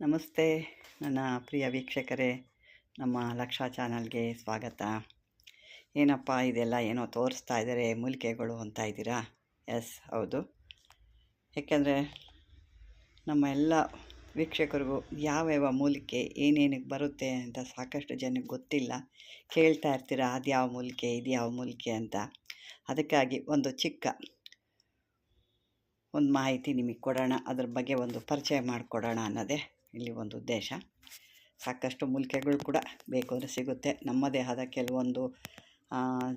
ನಮಸ್ತೆ, ನನ್ನ ಪ್ರಿಯ ವೀಕ್ಷಕರೇ. ನಮ್ಮ ಲಕ್ಷ ಚಾನಲ್ಗೆ ಸ್ವಾಗತ. ಏನಪ್ಪ ಇದೆಲ್ಲ ಏನೋ ತೋರಿಸ್ತಾ ಇದ್ದಾರೆ, ಮೂಲಿಕೆಗಳು ಅಂತ ಇದ್ದೀರಾ? ಎಸ್, ಹೌದು. ಯಾಕೆಂದರೆ ನಮ್ಮ ಎಲ್ಲ ವೀಕ್ಷಕರಿಗೂ ಯಾವ್ಯಾವ ಮೂಲಿಕೆ ಏನೇನಕ್ಕೆ ಬರುತ್ತೆ ಅಂತ ಸಾಕಷ್ಟು ಜನಕ್ಕೆ ಗೊತ್ತಿಲ್ಲ. ಕೇಳ್ತಾ ಇರ್ತೀರ, ಅದು ಯಾವ ಮೂಲಿಕೆ, ಇದು ಯಾವ ಮೂಲಿಕೆ ಅಂತ. ಅದಕ್ಕಾಗಿ ಒಂದು ಚಿಕ್ಕ ಒಂದು ಮಾಹಿತಿ ನಿಮಗೆ ಕೊಡೋಣ, ಅದ್ರ ಬಗ್ಗೆ ಒಂದು ಪರಿಚಯ ಮಾಡಿಕೊಡೋಣ ಅನ್ನೋದೇ ಇಲ್ಲಿ ಒಂದು ಉದ್ದೇಶ. ಸಾಕಷ್ಟು ಮೂಲಿಕೆಗಳು ಕೂಡ ಬೇಕು ಅಂದರೆ ಸಿಗುತ್ತೆ. ನಮ್ಮದೇ ಆದ ಕೆಲವೊಂದು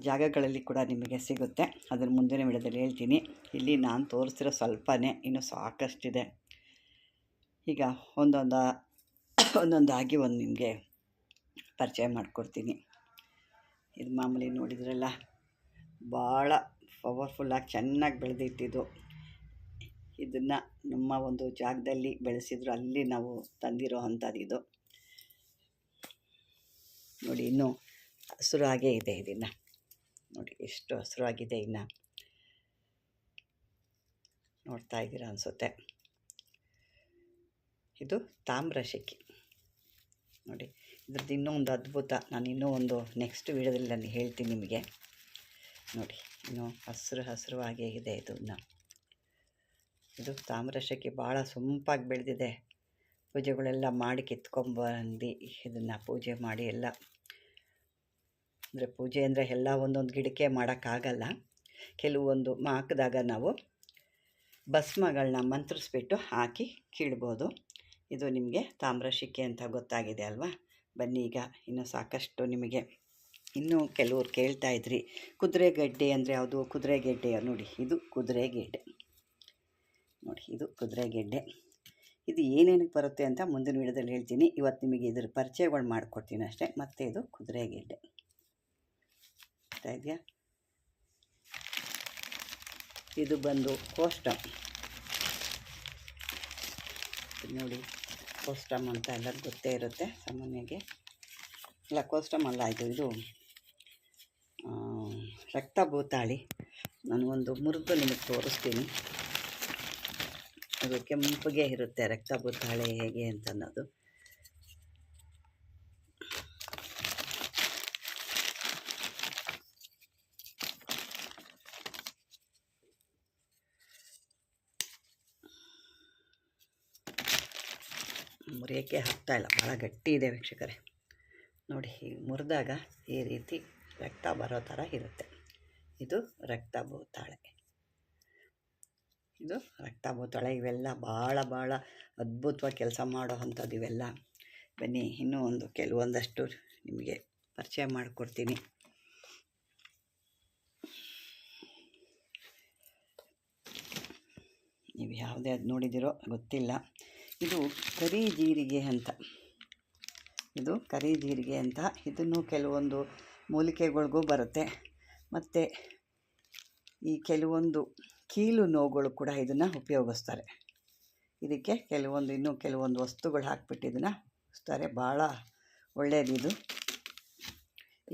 ಜಾಗಗಳಲ್ಲಿ ಕೂಡ ನಿಮಗೆ ಸಿಗುತ್ತೆ. ಅದ್ರ ಮುಂದಿನ ವಿಡಿಯೋದಲ್ಲಿ ಹೇಳ್ತೀನಿ. ಇಲ್ಲಿ ನಾನು ತೋರಿಸಿರೋ ಸ್ವಲ್ಪನೇ ಇನ್ನು ಸಾಕಷ್ಟಿದೆ. ಈಗ ಒಂದೊಂದು, ಒಂದೊಂದಾಗಿ ಒಂದು ನಿಮಗೆ ಪರಿಚಯ ಮಾಡಿಕೊಡ್ತೀನಿ. ಇದು ಮಾಮೂಲಿ ನೋಡಿದ್ರಲ್ಲ? ಭಾಳ ಪವರ್ಫುಲ್ಲಾಗಿ ಚೆನ್ನಾಗಿ ಬೆಳೆದಿಟ್ಟಿದ್ದು. ಇದನ್ನು ನಮ್ಮ ಒಂದು ಜಾಗದಲ್ಲಿ ಬೆಳೆಸಿದ್ರು, ಅಲ್ಲಿ ನಾವು ತಂದಿರೋ ಅಂಥದ್ದು ಇದು. ನೋಡಿ, ಇನ್ನೂ ಹಸಿರಾಗೇ ಇದೆ ಇದನ್ನು. ನೋಡಿ, ಎಷ್ಟು ಹಸಿರಾಗಿದೆ ಇನ್ನು. ನೋಡ್ತಾ ಇದ್ದೀರ ಅನಿಸುತ್ತೆ. ಇದು ತಾಮ್ರ ಶೆಕಿ. ನೋಡಿ, ಇದ್ರದ್ದು ಇನ್ನೂ ಒಂದು ಅದ್ಭುತ. ನಾನು ಇನ್ನೂ ಒಂದು ನೆಕ್ಸ್ಟ್ ವೀಡಿಯೋದಲ್ಲಿ ನಾನು ಹೇಳ್ತೀನಿ ನಿಮಗೆ. ನೋಡಿ, ಇನ್ನೂ ಹಸಿರು ಹಸಿರು ಆಗೇ ಇದೆ ಇದು ಇನ್ನು. ಇದು ತಾಮ್ರ ಶೆಕೆ ಭಾಳ ಸೊಂಪಾಗಿ ಬೆಳೆದಿದೆ. ಪೂಜೆಗಳೆಲ್ಲ ಮಾಡಿ ಕಿತ್ಕೊಂಬಂದು ಇದನ್ನು ಪೂಜೆ ಮಾಡಿ ಎಲ್ಲ. ಅಂದರೆ ಪೂಜೆ ಅಂದರೆ ಎಲ್ಲ ಒಂದೊಂದು ಗಿಡಕ್ಕೆ ಮಾಡೋಕ್ಕಾಗಲ್ಲ. ಕೆಲವೊಂದು ಹಾಕಿದಾಗ ನಾವು ಭಸ್ಮಗಳನ್ನ ಮಂತ್ರಿಸ್ಬಿಟ್ಟು ಹಾಕಿ ಕೀಳ್ಬೋದು. ಇದು ನಿಮಗೆ ತಾಮ್ರ ಶಿಕೆ ಅಂತ ಗೊತ್ತಾಗಿದೆ ಅಲ್ವಾ? ಬನ್ನಿ ಈಗ ಇನ್ನು ಸಾಕಷ್ಟು ನಿಮಗೆ. ಇನ್ನೂ ಕೆಲವ್ರು ಕೇಳ್ತಾ ಇದ್ರಿ. ಕುದುರೆಗಡ್ಡೆ ಅಂದರೆ ಯಾವುದು? ಕುದುರೆಗೆಡ್ಡೆ ನೋಡಿ. ಇದು ಕುದುರೆಗೆಡ್ಡೆ. ನೋಡಿ, ಇದು ಕುದುರೆಗೆಡ್ಡೆ ಇದು ಏನೇನಕ್ಕೆ ಬರುತ್ತೆ ಅಂತ ಮುಂದಿನ ವಿಡಿಯೋದಲ್ಲಿ ಹೇಳ್ತೀನಿ. ಇವತ್ತು ನಿಮಗೆ ಇದ್ರ ಪರಿಚಯಗಳು ಮಾಡಿಕೊಡ್ತೀನಿ ಅಷ್ಟೇ. ಮತ್ತು ಇದು ಕುದುರೆಗೆಡ್ಡೆ ಇದೆಯಾ ಇದು ಬಂದು ಕೋಸ್ಟಮ್ ನೋಡಿ ಕೋಸ್ಟಮ್ ಅಂತ ಎಲ್ಲರಿಗೂ ಗೊತ್ತೇ ಇರುತ್ತೆ, ಸಾಮಾನ್ಯವಾಗಿ. ಇಲ್ಲ ಕೋಸ್ಟಮ್ ಅಲ್ಲ ಇದು ಇದು ರಕ್ತ ಭೂತಾಳಿ ನಾನು ಒಂದು ಮುರಿದು ನಿಮಗೆ ತೋರಿಸ್ತೀನಿ. ಅದು ಕೆಂಪಗೆ ಇರುತ್ತೆ ರಕ್ತ ಬುತ್ತಾಳೆ ಹೇಗೆ ಅಂತ ಅನ್ನೋದು ಮುರಿಯೋಕ್ಕೆ ಆಗ್ತಾ ಇಲ್ಲ ಭಾಳ ಗಟ್ಟಿ ಇದೆ ವೀಕ್ಷಕರೇ. ನೋಡಿ ಮುರಿದಾಗ ಈ ರೀತಿ ರಕ್ತ ಬರೋ ಥರ ಇರುತ್ತೆ. ಇದು ರಕ್ತಭೂತಾಳೆ ಇದು ರಕ್ತಭೂತಾಳೆ ಇವೆಲ್ಲ ಭಾಳ ಭಾಳ ಅದ್ಭುತವಾಗಿ ಕೆಲಸ ಮಾಡೋ ಅಂಥದ್ದು ಇವೆಲ್ಲ. ಬನ್ನಿ, ಇನ್ನೂ ಒಂದು ಕೆಲವೊಂದಷ್ಟು ನಿಮಗೆ ಪರಿಚಯ ಮಾಡಿಕೊಡ್ತೀನಿ. ನೀವು ಯಾವುದೇ ಅದು ನೋಡಿದಿರೋ ಗೊತ್ತಿಲ್ಲ. ಇದು ಕರಿ ಜೀರಿಗೆ ಅಂತ. ಇದು ಕರಿ ಜೀರಿಗೆ ಅಂತ. ಇದನ್ನು ಕೆಲವೊಂದು ಮೂಲಿಕೆಗಳಿಗೂ ಬರುತ್ತೆ. ಮತ್ತು ಈ ಕೆಲವೊಂದು ಕೀಲು ನೋವುಗಳು ಕೂಡ ಇದನ್ನು ಉಪಯೋಗಿಸ್ತಾರೆ. ಇದಕ್ಕೆ ಕೆಲವೊಂದು, ಇನ್ನೂ ಕೆಲವೊಂದು ವಸ್ತುಗಳು ಹಾಕ್ಬಿಟ್ಟು ಇದನ್ನು ಉಪಯೋಗಿಸ್ತಾರೆ ಭಾಳ ಒಳ್ಳೆಯದಿದು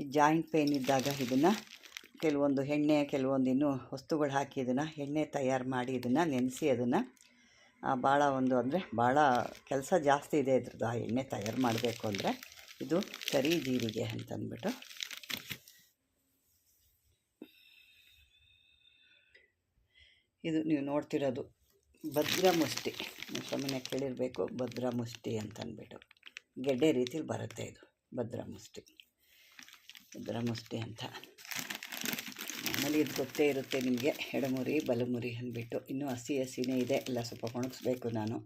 ಈ ಜಾಯಿಂಟ್ ಪೇನ್ ಇದ್ದಾಗ ಇದನ್ನು ಕೆಲವೊಂದು ಎಣ್ಣೆ, ಕೆಲವೊಂದು ಇನ್ನೂ ವಸ್ತುಗಳು ಹಾಕಿ ಇದನ್ನು ಎಣ್ಣೆ ತಯಾರು ಮಾಡಿ ಇದನ್ನು ನೆನೆಸಿ ಅದನ್ನು ಭಾಳ ಒಂದು ಅಂದರೆ ಭಾಳ ಕೆಲಸ ಜಾಸ್ತಿ ಇದೆ ಇದ್ರದ್ದು. ಆ ಎಣ್ಣೆ ತಯಾರು ಮಾಡಬೇಕು ಅಂದರೆ ಇದು ಕರಿ ಜೀರಿಗೆ ಅಂತಂದ್ಬಿಟ್ಟು ಇದು ನೀವು ನೋಡ್ತಿರೋದು ಭದ್ರಮುಷ್ಟಿ. ನೀವು ಸಾಮಾನ್ಯ ಕೇಳಿರಬೇಕು, ಭದ್ರಮುಷ್ಟಿ ಅಂತಂದ್ಬಿಟ್ಟು ಗೆಡ್ಡೆ ರೀತಿಲಿ ಬರುತ್ತೆ ಇದು, ಭದ್ರಮುಷ್ಟಿ. ಭದ್ರಮುಷ್ಟಿ ಅಂತ. ಆಮೇಲೆ ಇದು ಗೊತ್ತೇ ಇರುತ್ತೆ ನಿಮಗೆ, ಎಡಮುರಿ, ಬಲಮುರಿ ಅಂದ್ಬಿಟ್ಟು. ಇನ್ನೂ ಹಸಿ ಹಸಿನೇ ಇದೆ, ಎಲ್ಲ ಸ್ವಲ್ಪ ಒಣಗಿಸ್ಬೇಕು ನಾನು.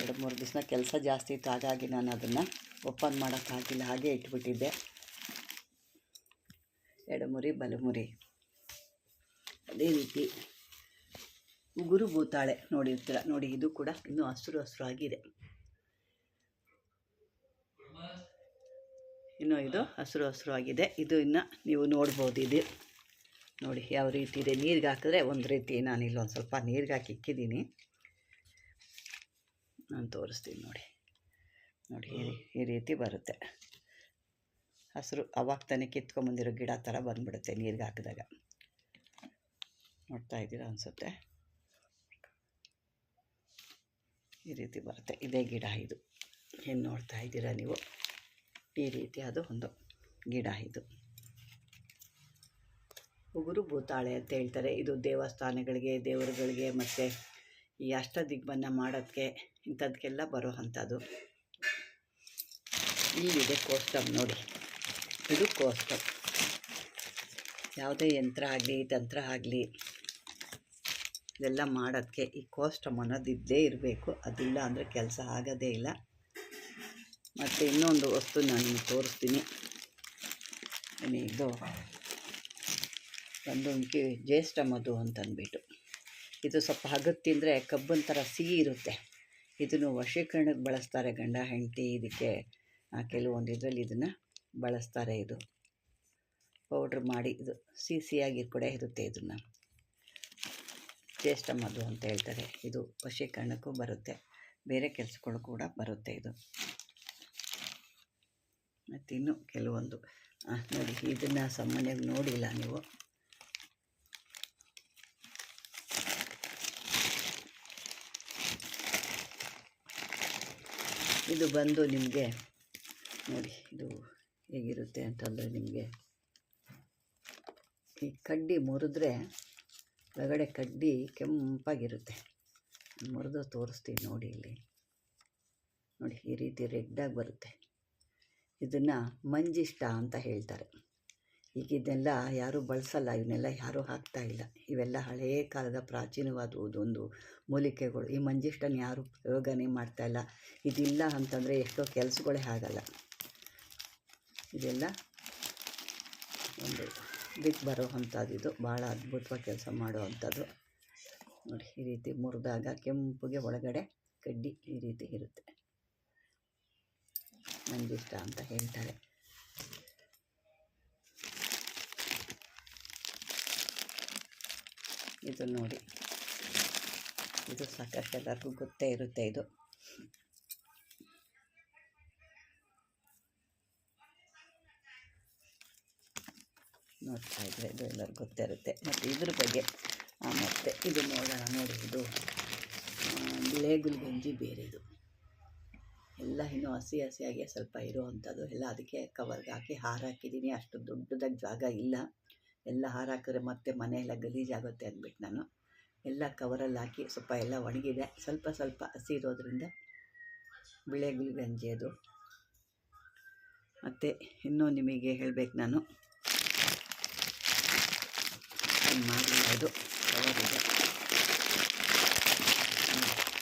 ಎರಡು ಮೂರು ದಿವಸ ಕೆಲಸ ಜಾಸ್ತಿ ಇತ್ತು, ಹಾಗಾಗಿ ನಾನು ಅದನ್ನು ಓಪನ್ ಮಾಡೋಕ್ಕಾಗಿಲ್ಲ, ಹಾಗೆ ಇಟ್ಬಿಟ್ಟಿದ್ದೆ. ಎಡಮುರಿ, ಬಲಮುರಿ. ಅದೇ ರೀತಿ ಉಗುರು ಭೂತಾಳೆ ನೋಡಿರ್ತೀರ, ನೋಡಿ ಇದು ಕೂಡ ಇನ್ನೂ ಹಸಿರು ಹಸಿರು ಆಗಿದೆ. ಇನ್ನು ಇದು ಹಸಿರು ಹಸಿರು ಆಗಿದೆ. ಇದು ಇನ್ನು ನೀವು ನೋಡ್ಬೋದು ಇದು. ನೋಡಿ ಯಾವ ರೀತಿ ಇದೆ. ನೀರಿಗೆ ಹಾಕಿದ್ರೆ ಒಂದು ರೀತಿ ನಾನು ಇಲ್ಲೊಂದು ಸ್ವಲ್ಪ ನೀರಿಗೆ ಹಾಕಿ ಇಕ್ಕಿದ್ದೀನಿ. ನಾನು ತೋರಿಸ್ತೀನಿ ನೋಡಿ. ನೋಡಿ, ಈ ರೀತಿ ಬರುತ್ತೆ. ಹಸಿರು ಅವಾಗ ತಾನೇ ಕಿತ್ಕೊಂಬಂದಿರೋ ಗಿಡ ಥರ ಬಂದ್ಬಿಡುತ್ತೆ ನೀರಿಗೆ ಹಾಕಿದಾಗ. ನೋಡ್ತಾ ಇದ್ದೀರಾ ಅನಿಸುತ್ತೆ? ಈ ರೀತಿ ಬರುತ್ತೆ. ಇದೇ ಗಿಡ ಇದು. ಏನು ನೋಡ್ತಾ ಇದ್ದೀರಾ ನೀವು? ಈ ರೀತಿ ಅದು ಒಂದು ಗಿಡ ಇದು. ಉಗುರು ಭೂತಾಳೆ ಅಂತ ಹೇಳ್ತಾರೆ. ಇದು ದೇವಸ್ಥಾನಗಳಿಗೆ, ದೇವರುಗಳಿಗೆ ಮತ್ತು ಈ ಅಷ್ಟ ದಿಗ್ಬನ್ನ ಮಾಡೋದಕ್ಕೆ ಇಂಥದಕ್ಕೆಲ್ಲ ಬರೋ ಅಂಥದ್ದು. ಇಲ್ಲಿದೆ ಕೋಸ್ಟಮ್ ನೋಡಿ. ಇದು ಕೋಸ್ಟಮ್ ಯಾವುದೇ ಯಂತ್ರ ಆಗಲಿ, ತಂತ್ರ ಆಗಲಿ ಇದೆಲ್ಲ ಮಾಡೋದಕ್ಕೆ ಈ ಕೋಸ್ಟಮ್ ಅನ್ನೋದು ಇದ್ದೇ ಇರಬೇಕು. ಅದಿಲ್ಲ ಅಂದರೆ ಕೆಲಸ ಆಗೋದೇ ಇಲ್ಲ. ಮತ್ತು ಇನ್ನೊಂದು ವಸ್ತು ನಾನು ತೋರಿಸ್ತೀನಿ. ಇದು? ಒಂದು ಜ್ಯೇಷ್ಠ ಮಧು ಅಂತಂದ್ಬಿಟ್ಟು ಇದು ಸ್ವಲ್ಪ ಹಗತ್ತು ತಿಂದರೆ ಕಬ್ಬಿನ ಥರ ಸಿಹಿ ಇರುತ್ತೆ. ಇದನ್ನು ವಶೀಕರಣಕ್ಕೆ ಬಳಸ್ತಾರೆ ಗಂಡ, ಹೆಂಡತಿ. ಇದಕ್ಕೆ ಕೆಲವೊಂದು ಇದರಲ್ಲಿ ಇದನ್ನು ಬಳಸ್ತಾರೆ ಇದು. ಪೌಡ್ರ್ ಮಾಡಿ ಇದು ಸಿಹಿ ಸಿಹಿಯಾಗಿ ಕೂಡ ಇರುತ್ತೆ ಇದನ್ನು. ಜ್ಯೇಷ್ಠ ಮದು ಅಂತ ಹೇಳ್ತಾರೆ. ಇದು ವಶೀಕರಣಕ್ಕೂ ಬರುತ್ತೆ. ಬೇರೆ ಕೆಲಸಗಳು ಕೂಡ ಬರುತ್ತೆ ಇದು. ಮತ್ತಿನ್ನು ಕೆಲವೊಂದು. ಆ, ನೋಡಿ ಇದನ್ನು ಸಾಮಾನ್ಯವಾಗಿ ನೋಡಿಲ್ಲ ನೀವು. ಇದು ಬಂದು ನಿಮಗೆ ನೋಡಿ ಇದು ಹೇಗಿರುತ್ತೆ ಅಂತಂದರೆ ನಿಮಗೆ ಈ ಕಡ್ಡಿ ಮುರಿದ್ರೆ ಒಳಗಡೆ ಕಡ್ಡಿ ಕೆಂಪಾಗಿರುತ್ತೆ. ಮುರಿದು ತೋರಿಸ್ತೀನಿ ನೋಡಿ ಇಲ್ಲಿ. ನೋಡಿ, ಈ ರೀತಿ ರೆಡ್ಡಾಗಿ ಬರುತ್ತೆ. ಇದನ್ನು ಮಂಜಿಷ್ಟ ಅಂತ ಹೇಳ್ತಾರೆ. ಈಗ ಇದನ್ನೆಲ್ಲ ಯಾರೂ ಬಳಸಲ್ಲ, ಇವನ್ನೆಲ್ಲ ಯಾರೂ ಹಾಕ್ತಾ ಇಲ್ಲ. ಇವೆಲ್ಲ ಹಳೆಯ ಕಾಲದ ಪ್ರಾಚೀನವಾದ ಒಂದು ಮೂಲಿಕೆಗಳು. ಈ ಮಂಜಿಷ್ಟನ ಯಾರೂ ಪ್ರಯೋಗನೇ ಮಾಡ್ತಾ ಇಲ್ಲ. ಇದಿಲ್ಲ ಅಂತಂದರೆ ಎಷ್ಟೋ ಕೆಲಸಗಳೇ ಆಗಲ್ಲ. ಇದೆಲ್ಲ ಒಂದು ಇದಕ್ಕೆ ಬರೋ ಅಂಥದ್ದು ಇದು ಭಾಳ ಅದ್ಭುತವಾಗಿ ಕೆಲಸ ಮಾಡುವಂಥದ್ದು. ನೋಡಿ, ಈ ರೀತಿ ಮುರಿದಾಗ ಕೆಂಪುಗೆ ಒಳಗಡೆ ಕಡ್ಡಿ ಈ ರೀತಿ ಇರುತ್ತೆ. ನನಗಿಷ್ಟ ಅಂತ ಹೇಳ್ತಾರೆ. ಇದು ನೋಡಿ. ಇದು ಸಾಕಷ್ಟು ಎಲ್ಲರಿಗೂ ಗೊತ್ತೇ ಇರುತ್ತೆ ಇದು. ನೋಡ್ತಾ ಇದ್ದರೆ ಇದು ಎಲ್ಲರಿಗೂ ಗೊತ್ತಿರುತ್ತೆ. ಮತ್ತು ಇದ್ರ ಬಗ್ಗೆ ಮತ್ತು ಇದು ನೋಡೋಣ, ನೋಡಿ ಇದು. ಬಿಳೆಗುಲ್ ಗಂಜಿ ಬೇರೆ ಇದು. ಎಲ್ಲ ಇನ್ನೂ ಹಸಿ ಹಸಿಯಾಗಿ ಸ್ವಲ್ಪ ಇರುವಂಥದ್ದು. ಎಲ್ಲ ಅದಕ್ಕೆ ಕವರ್ಗೆ ಹಾಕಿ, ಹಾರ ಹಾಕಿದ್ದೀನಿ. ಅಷ್ಟು ದೊಡ್ಡದಾಗಿ ಜಾಗ ಇಲ್ಲ. ಎಲ್ಲ ಹಾರ ಹಾಕಿದ್ರೆ ಮತ್ತೆ ಮನೆಯೆಲ್ಲ ಗಲೀಜಾಗುತ್ತೆ ಅಂದ್ಬಿಟ್ಟು ನಾನು. ಎಲ್ಲ ಕವರಲ್ಲಿ ಹಾಕಿ ಸ್ವಲ್ಪ ಎಲ್ಲ ಒಣಗಿದೆ. ಸ್ವಲ್ಪ ಸ್ವಲ್ಪ ಹಸಿ ಇರೋದ್ರಿಂದ ಬಿಳೆ ಗಂಜಿ ಅದು. ಮತ್ತು ಇನ್ನೂ ನಿಮಗೆ ಹೇಳಬೇಕು ನಾನು. ಇದು ಇದೆ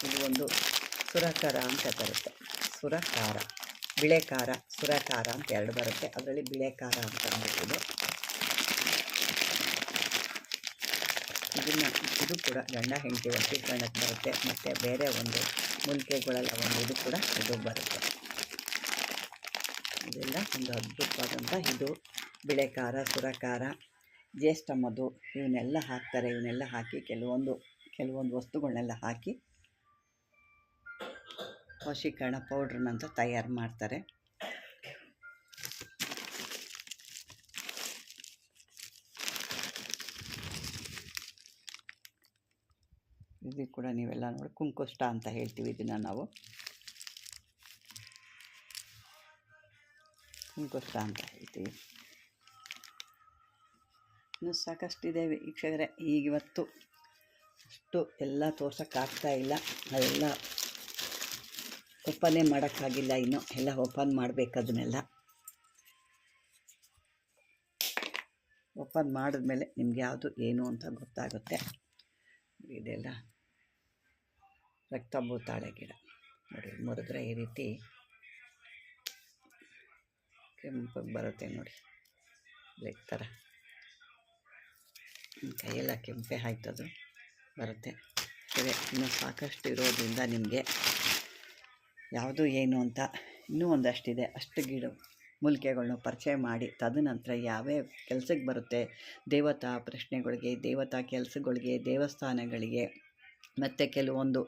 ಇದು ಒಂದು ಸುರಕಾರ ಅಂತ ಬರುತ್ತೆ. ಸುರಕಾರ ಬಿಳೆ ಖಾರ ಸುರಕಾರ ಅಂತ ಎರಡು ಬರುತ್ತೆ. ಅದರಲ್ಲಿ ಬಿಳೆ ಖಾರ ಅಂತ ಅಂದ್ಬಿಟ್ಟಿದೆ. ಇದನ್ನು, ಇದು ಕೂಡ ಗಂಡ, ಹೆಂಡತಿ ವಶೀಕರಣಕ್ಕೆ ಬರುತ್ತೆ. ಮತ್ತು ಬೇರೆ ಒಂದು ಮೂಲಿಕೆಗಳೆಲ್ಲ ಒಂದು ಇದು ಕೂಡ ಇದು ಬರುತ್ತೆ. ಇದೆಲ್ಲ ಒಂದು ಅದ್ಭುತವಾದಂಥ ಇದು. ಬಿಳೆ ಖಾರ ಸುರಕಾರ ಜ್ಯೇಷ್ಠ ಮಧು, ಇವನ್ನೆಲ್ಲ ಹಾಕ್ತಾರೆ, ಇವನ್ನೆಲ್ಲ ಹಾಕಿ ಕೆಲವೊಂದು ಕೆಲವೊಂದು ವಸ್ತುಗಳನ್ನೆಲ್ಲ ಹಾಕಿ ವಶೀಕರಣ ಪೌಡ್ರನ್ನಂತ ತಯಾರು ಮಾಡ್ತಾರೆ. ಇದು ಕೂಡ ನೀವೆಲ್ಲ ನೋಡಿ, ಕುಂಕುಷ್ಟ ಅಂತ ಹೇಳ್ತೀವಿ ಇದನ್ನು ನಾವು. ಕುಂಕುಷ್ಟ ಅಂತ ಹೇಳ್ತೀವಿ. ಇನ್ನು ಸಾಕಷ್ಟಿದೆ ವೀಕ್ಷಕರೇ ಈಗ ಇವತ್ತು ಅಷ್ಟು ಎಲ್ಲ ತೋರ್ಸೋಕ್ಕಾಗ್ತಾ ಇಲ್ಲ. ಅದೆಲ್ಲ ಓಪನೇ ಮಾಡೋಕ್ಕಾಗಿಲ್ಲ ಇನ್ನು. ಎಲ್ಲ ಓಪನ್ ಮಾಡಬೇಕು ಅದನ್ನೆಲ್ಲ. ಓಪನ್ ಮಾಡಿದ್ಮೇಲೆ ನಿಮ್ಗೆ ಯಾವುದು ಏನು ಅಂತ ಗೊತ್ತಾಗುತ್ತೆ. ಇದೆಲ್ಲ ರಕ್ತ ಭೂತಾಳೆ ಗಿಡ. ನೋಡಿ, ಮುರಿದ್ರೆ ಈ ರೀತಿ ಕೆಂಪಗೆ ಬರುತ್ತೆ ನೋಡಿ. ಲೈಕ್ ಥರ. ಕೈಯೆಲ್ಲ ಕೆಂಪೆ ಆಯ್ತದು. ಬರುತ್ತೆ. ಸರಿ, ಇನ್ನು ಸಾಕಷ್ಟು ಇರೋದ್ರಿಂದ ನಿಮಗೆ ಯಾವುದು ಏನು ಅಂತ ಇನ್ನೂ ಒಂದಷ್ಟಿದೆ. ಅಷ್ಟು ಗಿಡ ಮೂಲಿಕೆಗಳನ್ನ ಪರಿಚಯ ಮಾಡಿ, ತದನಂತರ ಯಾವ್ಯಾವ ಕೆಲಸಕ್ಕೆ ಬರುತ್ತೆ, ದೇವತಾ ಪ್ರಶ್ನೆಗಳಿಗೆ, ದೇವತಾ ಕೆಲಸಗಳಿಗೆ, ದೇವಸ್ಥಾನಗಳಿಗೆ, ಮತ್ತು ಕೆಲವೊಂದು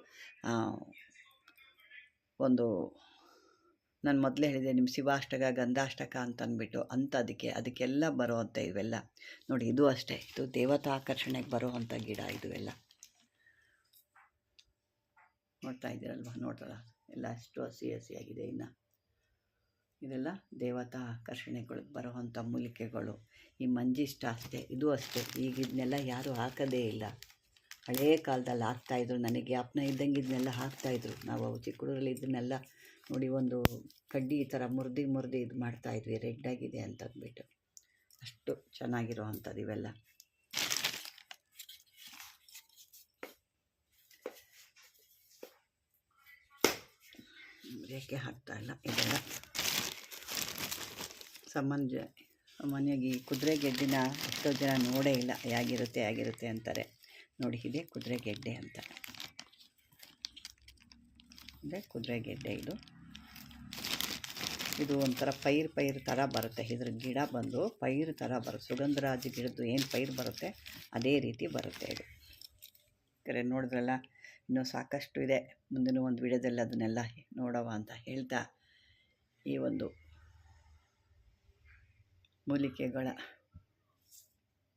ಒಂದು ನಾನು ಮೊದಲೇ ಹೇಳಿದೆ ನಿಮ್ಮ ಶಿವಾಷ್ಟಕ, ಗಂಧಾಷ್ಟಕ ಅಂತ ಅಂದ್ಬಿಟ್ಟು ಅಂಥದಕ್ಕೆ ಅದಕ್ಕೆಲ್ಲ ಬರುವಂಥ ಇವೆಲ್ಲ. ನೋಡಿ, ಇದು ಅಷ್ಟೇ. ಇದು ದೇವತಾ ಆಕರ್ಷಣೆಗೆ ಬರುವಂಥ ಗಿಡ ಇದು ಎಲ್ಲ. ನೋಡ್ತಾ ಇದ್ದೀರಲ್ವ? ನೋಡ್ತಾರ ಎಲ್ಲ ಅಷ್ಟು ಹಸಿ ಹಸಿಯಾಗಿದೆ ಇನ್ನು. ಇದೆಲ್ಲ ದೇವತಾ ಆಕರ್ಷಣೆಗಳು ಬರುವಂಥ ಮೂಲಿಕೆಗಳು. ಈ ಮಂಜಿಷ್ಟ ಅಷ್ಟೇ. ಇದು ಅಷ್ಟೇ. ಈಗ ಇದನ್ನೆಲ್ಲ ಯಾರೂ ಹಾಕೋದೇ ಇಲ್ಲ. ಹಳೇ ಕಾಲದಲ್ಲಿ ಹಾಕ್ತಾಯಿದ್ರು ನನಗೆ ಜ್ಞಾಪನ ಇದ್ದಂಗೆ ಇದನ್ನೆಲ್ಲ ಹಾಕ್ತಾಯಿದ್ರು ನಾವು ಚಿಕ್ಕ ಹುಡುಗರಲ್ಲಿ ಇದನ್ನೆಲ್ಲ ನೋಡಿ, ಒಂದು ಕಡ್ಡಿ ಈ ಥರ ಮುರಿದು ಮುರಿದು ಇದು ಮಾಡ್ತಾಯಿದ್ವಿ ರೆಡ್ ಆಗಿದೆ ಅಂತ ಅಂದ್ಬಿಟ್ಟು. ಅಷ್ಟು ಚೆನ್ನಾಗಿರೋ ಅಂಥದ್ದು ಇವೆಲ್ಲ. ರೇಖೆ ಹಾಕ್ತಾ ಇಲ್ಲ ಇದೆಲ್ಲ. ಸಾಮಾನ್ಯ ಸಾಮಾನ್ಯವಾಗಿ ಕುದುರೆ ಗೆಡ್ಡಿನ ಎಷ್ಟೋ ಜನ ನೋಡೇ ಇಲ್ಲ, ಹೇಗಿರುತ್ತೆ ಹೇಗಿರುತ್ತೆ ಅಂತಾರೆ. ನೋಡಿ, ಇದೆ ಕುದುರೆ ಗೆಡ್ಡೆ ಅಂತ. ಇದೆ ಕುದುರೆ ಗೆಡ್ಡೆ ಇದು. ಇದು ಒಂಥರ ಪೈರ್ ಪೈರ್ ಥರ ಬರುತ್ತೆ. ಇದ್ರ ಗಿಡ ಬಂದು ಪೈರ್ ಥರ ಬರುತ್ತೆ. ಸುಗಂಧರಾಜ ಗಿಡದ್ದು ಏನು ಪೈರ್ ಬರುತ್ತೆ, ಅದೇ ರೀತಿ ಬರುತ್ತೆ ಇದು. ಕರೆ ನೋಡಿದ್ರಲ್ಲ, ಇನ್ನೂ ಸಾಕಷ್ಟು ಇದೆ. ಮುಂದಿನ ಒಂದು ವಿಡಿಯೋದಲ್ಲಿ ಅದನ್ನೆಲ್ಲ ನೋಡವ ಅಂತ ಹೇಳ್ತಾ ಈ ಒಂದು ಮೂಲಿಕೆಗಳ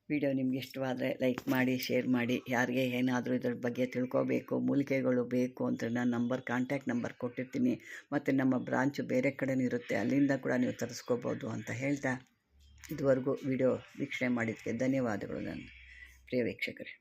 ವಿಡಿಯೋ ನಿಮ್ಗೆ ಇಷ್ಟವಾದರೆ ಲೈಕ್ ಮಾಡಿ, ಶೇರ್ ಮಾಡಿ. ಯಾರಿಗೆ ಏನಾದರೂ ಇದ್ರ ಬಗ್ಗೆ ತಿಳ್ಕೊಬೇಕು, ಮೂಲಿಕೆಗಳು ಬೇಕು ಅಂತ ನಾನು ನಂಬರ್, ಕಾಂಟ್ಯಾಕ್ಟ್ ನಂಬರ್ ಕೊಟ್ಟಿರ್ತೀನಿ. ಮತ್ತು ನಮ್ಮ ಬ್ರಾಂಚು ಬೇರೆ ಕಡೆನೂ ಇರುತ್ತೆ, ಅಲ್ಲಿಂದ ಕೂಡ ನೀವು ತರಿಸ್ಕೋಬೋದು ಅಂತ ಹೇಳ್ತಾ ಇದುವರೆಗೂ ವಿಡಿಯೋ ವೀಕ್ಷಣೆ ಮಾಡಿದ್ದಕ್ಕೆ ಧನ್ಯವಾದಗಳು ನನ್ನ ಪ್ರಿಯ ವೀಕ್ಷಕರೇ.